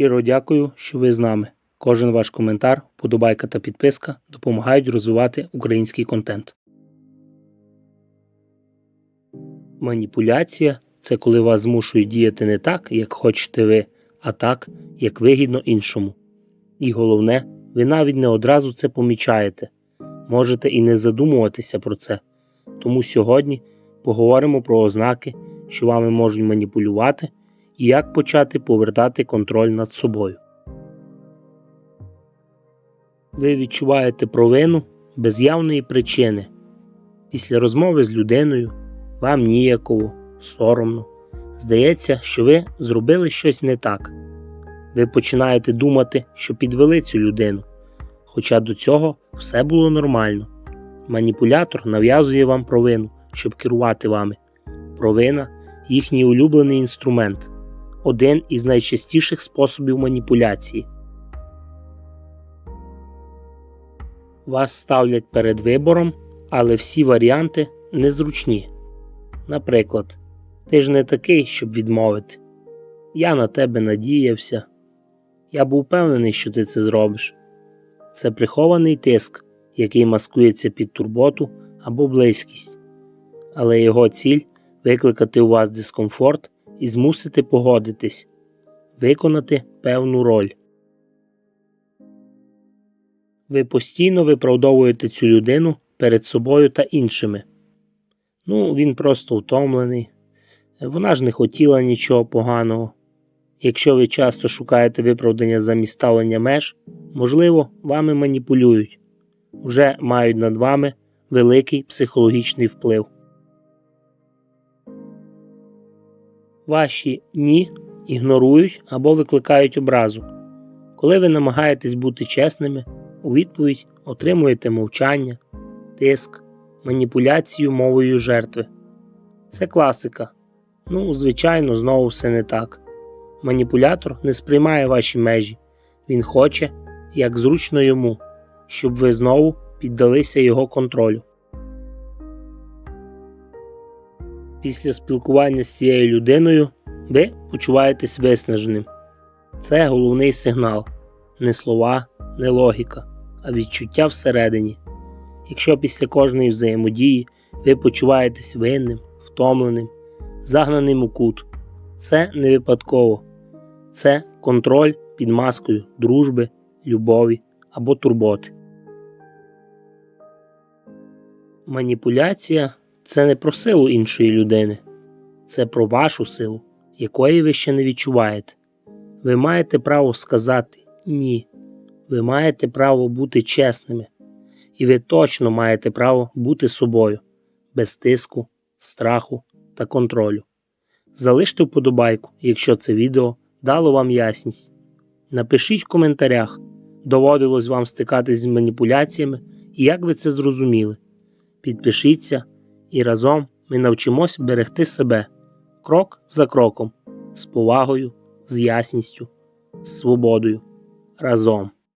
Щиро дякую, що ви з нами. Кожен ваш коментар, подобайка та підписка допомагають розвивати український контент. Маніпуляція це коли вас змушують діяти не так, як хочете ви, а так, як вигідно іншому. І головне, ви навіть не одразу це помічаєте. Можете і не задумуватися про це. Тому сьогодні поговоримо про ознаки, що вами можуть маніпулювати, і як почати повертати контроль над собою. Ви відчуваєте провину без явної причини. Після розмови з людиною вам ніяково, соромно. Здається, що ви зробили щось не так. Ви починаєте думати, що підвели цю людину, хоча до цього все було нормально. Маніпулятор нав'язує вам провину, щоб керувати вами. Провина їхній улюблений інструмент, один із найчастіших способів маніпуляції. Вас ставлять перед вибором, але всі варіанти незручні. Наприклад, ти ж не такий, щоб відмовити. Я на тебе надіявся. Я був впевнений, що ти це зробиш. Це прихований тиск, який маскується під турботу або близькість, але його ціль викликати у вас дискомфорт і змусити погодитись, виконати певну роль. Ви постійно виправдовуєте цю людину перед собою та іншими. Ну, він просто втомлений, вона ж не хотіла нічого поганого. Якщо ви часто шукаєте виправдання замість ставлення меж, можливо, вами маніпулюють, вже мають над вами великий психологічний вплив. Ваші ні ігнорують або викликають образу. Коли ви намагаєтесь бути чесними, у відповідь отримуєте мовчання, тиск, маніпуляцію мовою жертви. Це класика. Ну, звичайно, знову все не так. Маніпулятор не сприймає ваші межі, він хоче, як зручно йому, щоб ви знову піддалися його контролю. Після спілкування з цією людиною ви почуваєтесь виснаженим. Це головний сигнал не слова, не логіка, а відчуття всередині. Якщо після кожної взаємодії ви почуваєтесь винним, втомленим, загнаним у кут, це не випадково, це контроль під маскою дружби, любові або турботи. Маніпуляція це не про силу іншої людини, це про вашу силу, якої ви ще не відчуваєте. Ви маєте право сказати ні. Ви маєте право бути чесними, і ви точно маєте право бути собою, без тиску, страху та контролю. Залиште вподобайку, якщо це відео дало вам ясність. Напишіть в коментарях, доводилось вам стикатись з маніпуляціями і як ви це зрозуміли. Підпишіться і разом ми навчимось берегти себе крок за кроком, з повагою, з ясністю, з свободою. Разом.